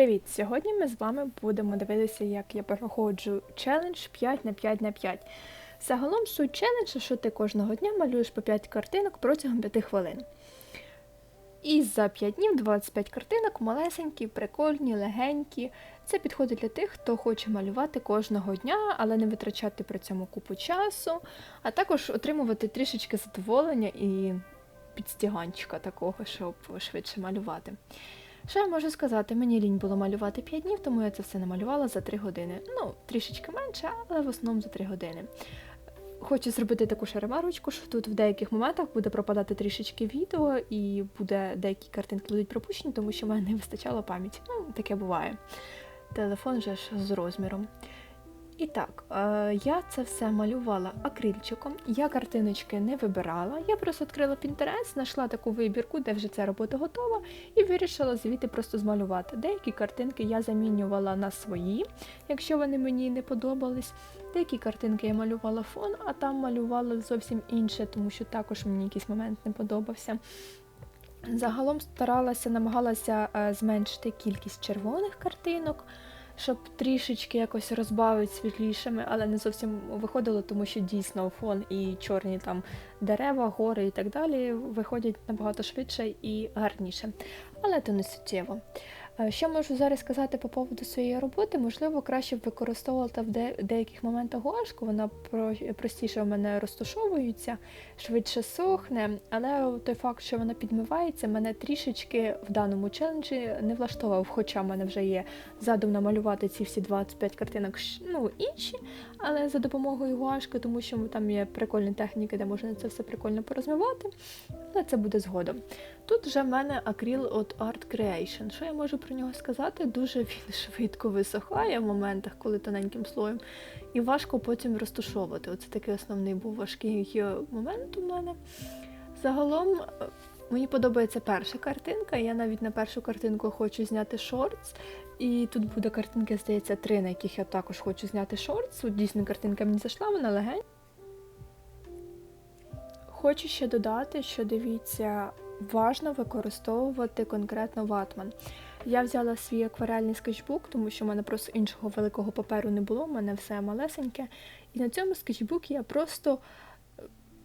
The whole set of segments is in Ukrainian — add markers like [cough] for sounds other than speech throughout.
Привіт! Сьогодні ми з вами будемо дивитися, як я проходжу челендж 5 на 5 на 5. Загалом суть челенджу, що ти кожного дня малюєш по 5 картинок протягом 5 хвилин. І за 5 днів 25 картинок малесенькі, прикольні, легенькі. Це підходить для тих, хто хоче малювати кожного дня, але не витрачати при цьому купу часу, а також отримувати трішечки задоволення і підстіганчика такого, щоб швидше малювати. Що я можу сказати? Мені лінь було малювати 5 днів, тому я це все намалювала за 3 години. Ну, трішечки менше, але в основному за 3 години. Хочу зробити таку ще ремарочку, що тут в деяких моментах буде пропадати трішечки відео, і буде деякі картинки будуть пропущені, тому що в мене не вистачало пам'яті. Ну, таке буває. Телефон же ж з розміром. І так, е, я це все малювала акрильчиком. Я картиночки не вибирала. Я просто відкрила Pinterest, знайшла таку вибірку, де вже ця робота готова, і вирішила звідти просто змалювати. Деякі картинки я замінювала на свої, якщо вони мені не подобались. Деякі картинки я малювала фон, а там малювала зовсім інше, тому що також мені якийсь момент не подобався. Загалом старалася, намагалася е, зменшити кількість червоних картинок щоб трішечки якось розбавити світлішими, але не зовсім виходило, тому що дійсно фон і чорні там дерева, гори і так далі виходять набагато швидше і гарніше. Але це не суттєво. Е, що можу зараз сказати по поводу своєї роботи? Можливо, краще б використовувати в деяких моментах гуашку, вона простіше в мене розташовується, швидше сохне, але той факт, що вона підмивається, мене трішечки в даному челенджі не влаштовував, хоча в мене вже є задум намалювати ці всі 25 картинок ну, інші, але за допомогою гуашки, тому що там є прикольні техніки, де можна це все прикольно порозмивати, але це буде згодом. Тут вже в мене акріл от Art Creation. Що я можу про нього сказати? Дуже він швидко висохає в моментах, коли тоненьким слоєм, і важко потім розташовувати. Оце такий основний був важкий момент у мене. Загалом. Е, мені подобається перша картинка. Я навіть на першу картинку хочу зняти шортс. І тут буде картинки, здається, три, на яких я також хочу зняти шортс. От дійсно картинка мені зайшла, вона легень. Хочу ще додати, що дивіться, важно використовувати конкретно ватман. Я взяла свій акварельний скетчбук, тому що в мене просто іншого великого паперу не було, у мене все малесеньке. І на цьому скетчбукі я просто,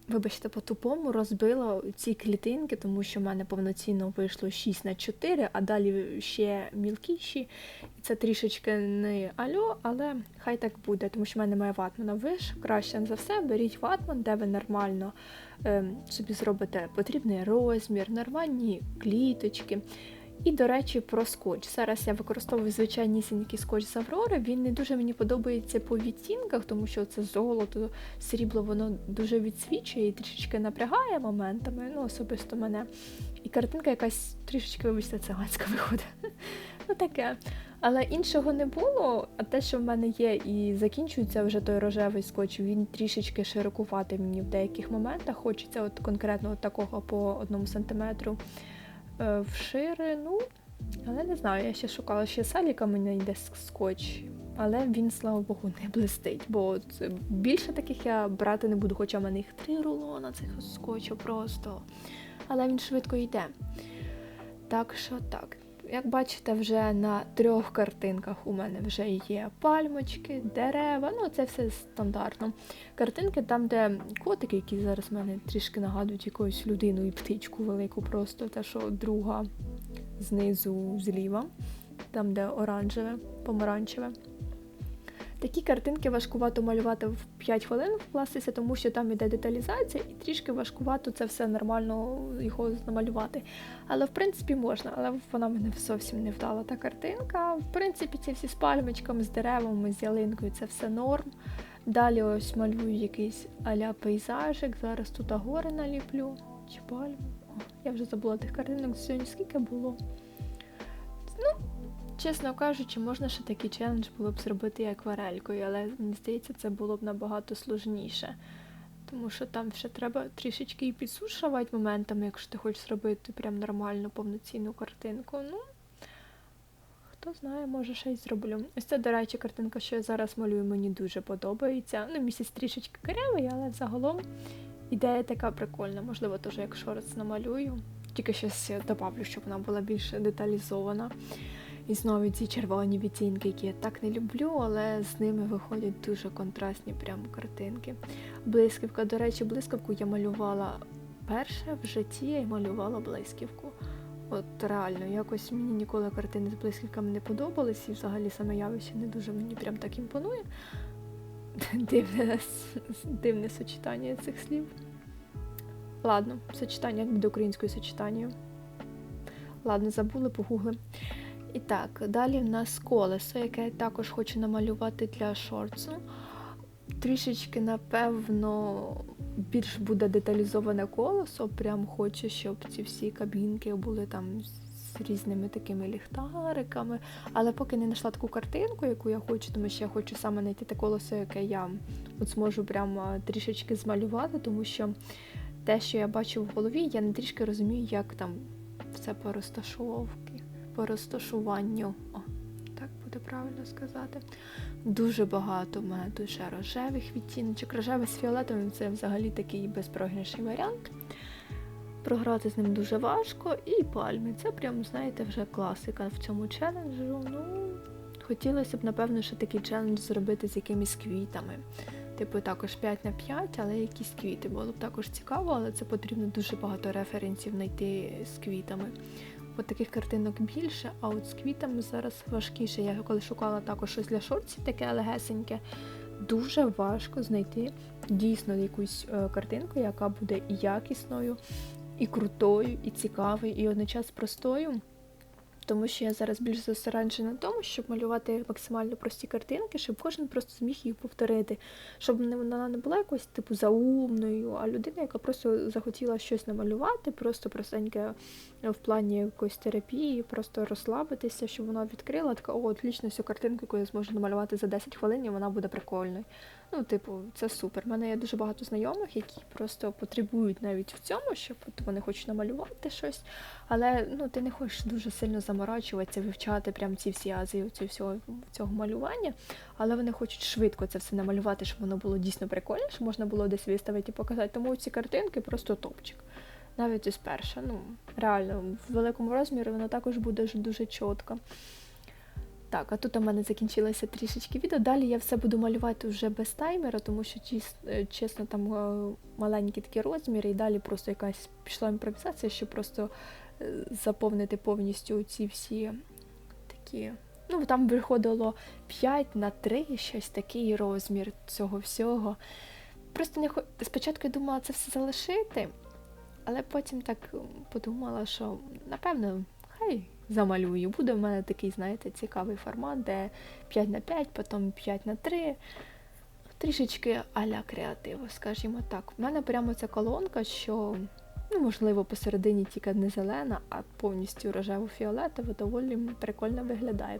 вибачте, по-тупому розбила ці клітинки, тому що в мене повноцінно вийшло 6 на 4, а далі ще мілкіші. І це трішечки не альо, але хай так буде, тому що в мене немає ватмана. Ж краще за все беріть ватман, де ви нормально Ем, собі зробите потрібний розмір, нормальні кліточки. І, до речі, про скотч. Зараз я використовую звичайнісінький скотч з Аврори. Він не дуже мені подобається по відтінках, тому що це золото, срібло, воно дуже відсвічує і трішечки напрягає моментами, ну, особисто мене. І картинка якась трішечки, вибачте, циганська виходить. Ну таке. Але іншого не було, а те, що в мене є, і закінчується вже той рожевий скотч, він трішечки широкувати мені в деяких моментах. Хочеться от конкретно от такого по одному сантиметру в ширину. Але не знаю, я ще шукала ще саліка, мені йде скотч. Але він, слава Богу, не блистить. Бо більше таких я брати не буду, хоча в мене їх три рулона цих скотчу просто. Але він швидко йде. Так що так. Як бачите, вже на трьох картинках у мене вже є пальмочки, дерева, ну це все стандартно. Картинки там, де котики, які зараз мене трішки нагадують якусь людину і птичку велику, просто те, що друга знизу зліва, там, де оранжеве, помаранчеве. Такі картинки важкувато малювати в 5 хвилин вкластися, тому що там іде деталізація, і трішки важкувато це все нормально його намалювати. Але в принципі можна, але вона мене зовсім не вдала та картинка. В принципі, ці всі з пальмочками, з деревами, з ялинкою це все норм. Далі ось малюю якийсь аля пейзажик. Зараз тут гори наліплю. Чи пальму. Я вже забула тих картинок сьогодні, скільки було. Чесно кажучи, можна ще такий челендж було б зробити і акварелькою, але мені здається, це було б набагато сложніше. Тому що там ще треба трішечки і підсушувати моментами, якщо ти хочеш зробити прям нормальну повноцінну картинку. Ну, хто знає, може ще й зроблю. Ось це, до речі, картинка, що я зараз малюю, мені дуже подобається. Ну, місяць трішечки карявий, але загалом ідея така прикольна. Можливо, теж як шорт намалюю. Тільки щось добавлю, щоб вона була більш деталізована. І знову ці червоні відтінки, які я так не люблю, але з ними виходять дуже контрастні прямо картинки. Блискавка, до речі, блискавку я малювала перше в житті я малювала блисківку. От реально, якось мені ніколи картини з блисківками не подобались, і взагалі саме явище не дуже мені прям так імпонує. [laughs] Дивне, дивне сочетання цих слів. Ладно, сочетання як буде українською сочетанням. Ладно, забули, погугли. І так, далі в нас колесо, яке я також хочу намалювати для шорцу. Трішечки, напевно, більш буде деталізоване колесо. Прям хочу, щоб ці всі кабінки були там з різними такими ліхтариками. Але поки не знайшла таку картинку, яку я хочу, тому що я хочу саме знайти те колесо, яке я от зможу прямо трішечки змалювати, тому що те, що я бачу в голові, я не трішки розумію, як там все по розташовки, по розташуванню. О, так буде правильно сказати. Дуже багато в мене тут рожевих відтіночок. Рожевий з фіолетовим це взагалі такий безпрограшний варіант. Програти з ним дуже важко. І пальми. Це прям, знаєте, вже класика в цьому челенджу. Ну, хотілося б, напевно, ще такий челендж зробити з якимись квітами. Типу, також 5 на 5, але якісь квіти. Було б також цікаво, але це потрібно дуже багато референсів знайти з квітами. От таких картинок більше, а от з квітами зараз важкіше. Я коли шукала також щось для шорців, таке легесеньке, дуже важко знайти дійсно якусь е, картинку, яка буде і якісною, і крутою, і цікавою, і одночасно простою. Тому що я зараз більш зосереджена на тому, щоб малювати максимально прості картинки, щоб кожен просто зміг їх повторити, щоб вона не була якось типу заумною, а людина, яка просто захотіла щось намалювати, просто простеньке в плані якоїсь терапії, просто розслабитися, щоб вона відкрила така, о, отлічно цю картинку, яку я зможу намалювати за 10 хвилин, і вона буде прикольною. Ну, типу, це супер. У мене є дуже багато знайомих, які просто потребують навіть в цьому, щоб от вони хочуть намалювати щось. Але ну, ти не хочеш дуже сильно заморачуватися, вивчати прям ці всі азії цього, цього малювання. Але вони хочуть швидко це все намалювати, щоб воно було дійсно прикольне, щоб можна було десь виставити і показати. Тому ці картинки просто топчик. Навіть із перша. Ну, реально, в великому розмірі вона також буде дуже чітко. Так, а тут у мене закінчилося трішечки відео. Далі я все буду малювати вже без таймера, тому що е, чесно, там е, маленькі такі розміри, і далі просто якась пішла імпровізація, щоб просто е, заповнити повністю ці всі такі. Ну, там виходило 5 на 3, щось такий розмір цього всього. Просто не спочатку я думала це все залишити, але потім так подумала, що напевно, хай замалюю. Буде в мене такий, знаєте, цікавий формат, де 5 на 5, потім 5 на 3. Трішечки аля креативу, скажімо так. У мене прямо ця колонка, що, ну, можливо, посередині тільки не зелена, а повністю рожево-фіолетова, доволі прикольно виглядає.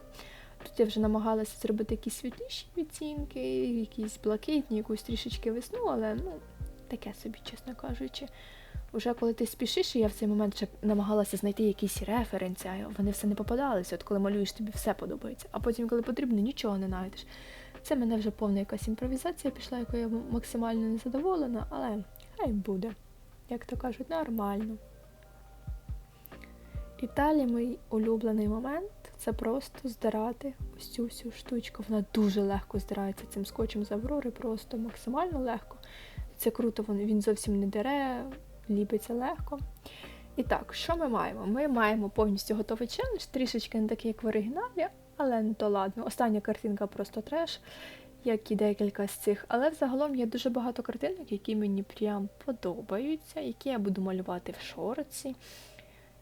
Тут я вже намагалася зробити якісь світліші відцінки, якісь блакитні, якусь трішечки весну, але ну, таке собі, чесно кажучи. Уже коли ти спішиш, і я в цей момент ще намагалася знайти якісь референці, а вони все не попадалися. От коли малюєш, тобі все подобається. А потім, коли потрібно, нічого не знайдеш. Це мене вже повна якась імпровізація пішла, якою я максимально незадоволена, але хай буде. Як то кажуть, нормально. І далі мій улюблений момент це просто здирати ось цю всю штучку. Вона дуже легко здирається цим скотчем з Аврори, просто максимально легко. Це круто, він зовсім не дере, ліпиться легко. І так, що ми маємо? Ми маємо повністю готовий челендж, трішечки не такий, як в оригіналі, але не то ладно. Остання картинка просто треш, як і декілька з цих. Але взагалом є дуже багато картинок, які мені прям подобаються, які я буду малювати в шорці.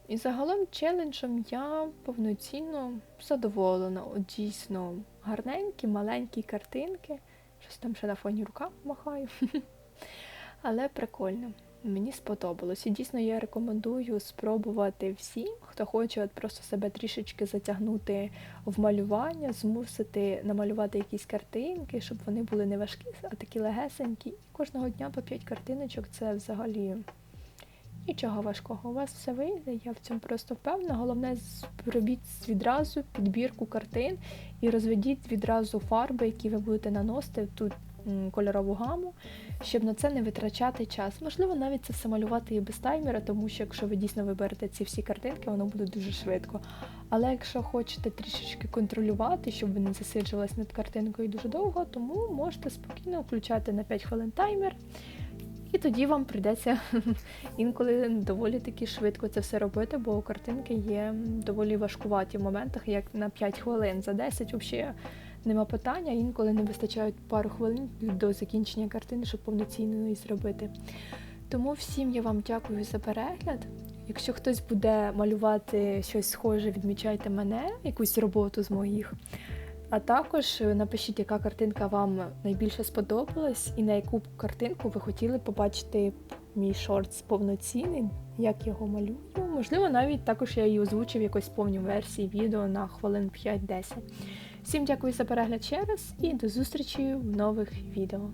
І загалом челенджем я повноцінно задоволена. От Дійсно гарненькі, маленькі картинки. Щось там ще на фоні рука махаю. [laughs] Але прикольно. Мені сподобалось. І дійсно я рекомендую спробувати всім, хто хоче от просто себе трішечки затягнути в малювання, змусити намалювати якісь картинки, щоб вони були не важкі, а такі легесенькі. І кожного дня по 5 картиночок це взагалі нічого важкого. У вас все вийде, я в цьому просто впевнена. Головне, зробіть відразу підбірку картин і розведіть відразу фарби, які ви будете наносити. Тут кольорову гаму, щоб на це не витрачати час. Можливо, навіть це все малювати і без таймера, тому що якщо ви дійсно виберете ці всі картинки, воно буде дуже швидко. Але якщо хочете трішечки контролювати, щоб ви не засиджувались над картинкою дуже довго, тому можете спокійно включати на 5 хвилин таймер. І тоді вам прийдеться [laughs] інколи доволі таки швидко це все робити, бо картинки є доволі важкуваті в моментах, як на 5 хвилин. За 10 взагалі нема питання, інколи не вистачають пару хвилин до закінчення картини, щоб повноцінно її зробити. Тому всім я вам дякую за перегляд. Якщо хтось буде малювати щось схоже, відмічайте мене, якусь роботу з моїх. А також напишіть, яка картинка вам найбільше сподобалась, і на яку картинку ви хотіли побачити мій шортс повноцінний, як його малюю. Можливо, навіть також я її озвучив в якось повній версії відео на хвилин 5-10. Всім дякую за перегляд ще раз і до зустрічі в нових відео.